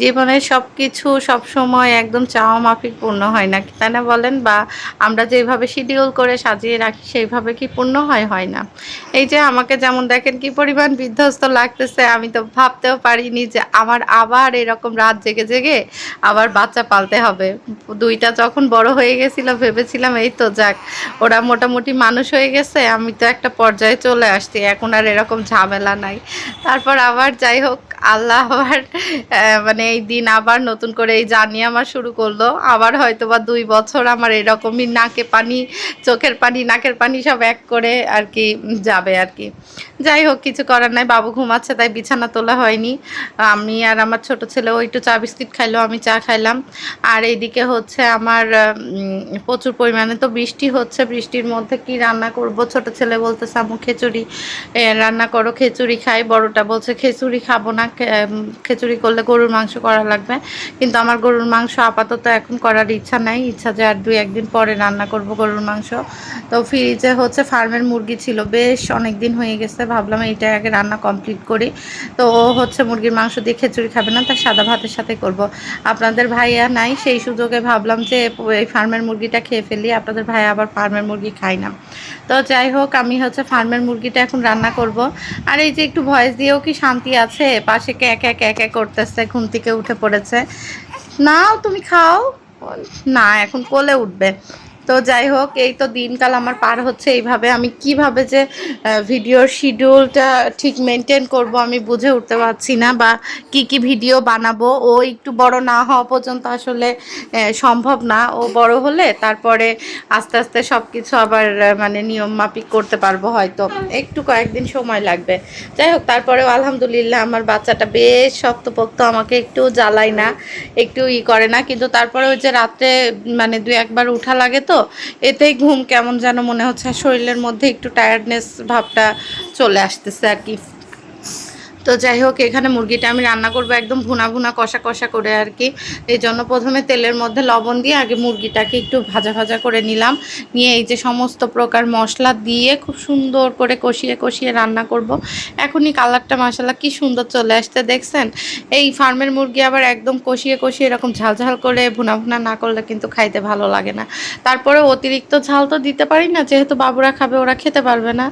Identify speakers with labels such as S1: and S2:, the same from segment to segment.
S1: জীবনের সব কিছু সবসময় একদম চাওয়া মাফিক পূর্ণ হয় না, তাই না বলেন? বা আমরা যেভাবে শিডিউল করে সাজিয়ে রাখি, সেইভাবে কি পূর্ণ হয়? হয় না। এই যে আমাকে যেমন দেখেন কি পরিমাণ বিধ্বস্ত লাগতেছে, আমি তো ভাবতেও পারিনি যে আমার আবার এরকম রাত জেগে জেগে আবার বাচ্চা পালতে হবে। দুইটা যখন বড় হয়ে গেছিল, ভেবেছিলাম এই তো যাক, ওরা মোটামুটি মানুষ হয়ে গেছে, আমি তো একটা পর্যায়ে চলে আসছি, এখন আর এরকম ঝামেলা নাই। তারপর আবার যাই হোক আল্লাহ আবার মানে এই দিন আবার নতুন করে এই জার্নি আমার শুরু করল। আবার হয়তো বা দুই বছর আমার এরকমই নাকে পানি, চোখের পানি, নাকের পানি সব এক করে আর কি যাবে আর কি। যাই হোক, কিছু করার নাই, বাবু ঘুমাচ্ছে তাই বিছানা তোলা হয়নি। আমি আর আমার ছোট ছেলেও একটু চা বিস্কিট খাইলো, আমি চা খাইলাম। আর এইদিকে হচ্ছে আমার প্রচুর পরিমাণে তো বৃষ্টি হচ্ছে, বৃষ্টির মধ্যে কি রান্না করব? ছোট ছেলে বলতে সামু খিচুড়ি। রান্না করো, খিচুড়ি খাই। বড়টা বলছে, খিচুড়ি খাব না খিচুড়ি করলে গরুর মাংস করা লাগবে। কিন্তু আমার গরুর মাংস আপাতত এখন করার ইচ্ছা নাই। ইচ্ছা যে আর দুই একদিন পরে রান্না করব গরুর মাংস। তো ফ্রিজে হচ্ছে ফার্মের মুরগি ছিল। বেশ অনেক দিন হয়ে গেছে। ভাবলাম এইটা আগে রান্না কমপ্লিট করি। তো ও হচ্ছে মুরগির মাংস দিয়ে খিচুড়ি খাবে না, তার সাদা ভাতের সাথে করব। আপনাদের ভাইয়া নাই, সেই সুযোগে ভাবলাম যে এই ফার্মের মুরগিটা খেয়ে ফেলি। আপনাদের ভাইয়া আবার ফার্মের মুরগি খাই না। তো যাই হোক, আমি হচ্ছে ফার্মের মুরগিটা এখন রান্না করব। আর এই যে একটু ভয়েস দিয়েও কি শান্তি আছে? পাশে একে একে এক এক করতেছে, ঘুম থেকে উঠে পড়েছে। নাও, তুমি খাও। না, এখন কোলে উঠবে। তো যাই হোক, এই তো দিনকাল আমার পার হচ্ছে এইভাবে। আমি কীভাবে যে ভিডিওর শিডিউলটা ঠিক মেনটেন করব আমি বুঝে উঠতে পারছি না বা কি কি ভিডিও বানাবো। ও একটু বড় না হওয়া পর্যন্ত আসলে সম্ভব না। ও বড় হলে তারপরে আস্তে আস্তে সব কিছু আবার মানে নিয়ম মাফিক করতে পারব হয়তো। একটু কয়েকদিন সময় লাগবে। যাই হোক, তারপরেও আলহামদুলিল্লাহ আমার বাচ্চাটা বেশ শক্তপোক্ত, আমাকে একটু জ্বালায় না, একটু ই করে না। কিন্তু তারপরে ওই যে রাত্রে মানে দু একবার উঠা লাগে তো তো? এতেই ঘুম কেমন যেন মনে হচ্ছে শরীরের মধ্যে একটু টায়ার্ডনেস ভাবটা চলে আসতেছে আর কি। তো যাই হোক, এখানে মুরগিটা আমি রান্না করব একদম ভুনা ভুনা, কষা কষা করে আর কি। এই জন্য প্রথমে তেলের মধ্যে লবণ দিয়ে আগে মুরগিটাকে একটু ভাজা ভাজা করে নিলাম। নিয়ে এই যে সমস্ত প্রকার মশলা দিয়ে খুব সুন্দর করে কষিয়ে কষিয়ে রান্না করব। এখনই কালারটা মশলা কি সুন্দর চলে আসতে দেখছেন? এই ফার্মের মুরগি আবার একদম কষিয়ে কষিয়ে এরকম ঝাল ঝাল করে ভুনা ভুনা না করলে কিন্তু খাইতে ভালো লাগে না। তারপরে অতিরিক্ত ঝাল তো দিতে পারি না, যেহেতু বাবুরা খাবে ওরা খেতে পারবে না।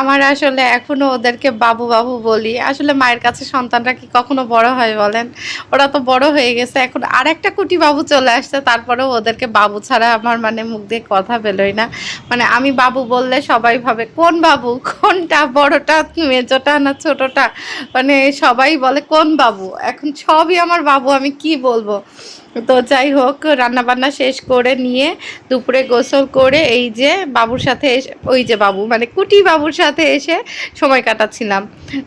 S1: আমার আসলে এখনও ওদেরকে বাবু বাবু বলি, আসলে আসলে মায়ের কাছে সন্তানরা কি কখনো বড় হয় বলেন? ওরা তো বড় হয়ে গেছে, এখন আর একটা কুটি বাবু চলে আসছে, তারপরেও ওদেরকে বাবু ছাড়া আমার মানে মুখ দিয়ে কথা বেরোয় না। মানে আমি বাবু বললে সবাই ভাবে, কোন বাবু? কোনটা বড়টা, মেজোটা না ছোটটা? মানে সবাই বলে, কোন বাবু? এখন সবই আমার বাবু, আমি কি বলব? তো যাই হোক রান্না বান্না শেষ করে নিয়ে দুপুরে গোসল করে এই যে বাবুর সাথে এসে, ওই যে বাবু মানে কুটি বাবুর সাথে এসে সময় কাটাচ্ছিলাম।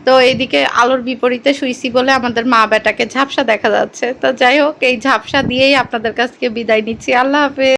S1: তো এইদিকে আলোর বিপরীতে শুইছি বলে আমাদের মা বেটাকে ঝাপসা দেখা যাচ্ছে। তো যাই হোক, এই ঝাপসা দিয়েই আপনাদের কাছ থেকে বিদায় নিচ্ছি। আল্লাহ হাফেজ।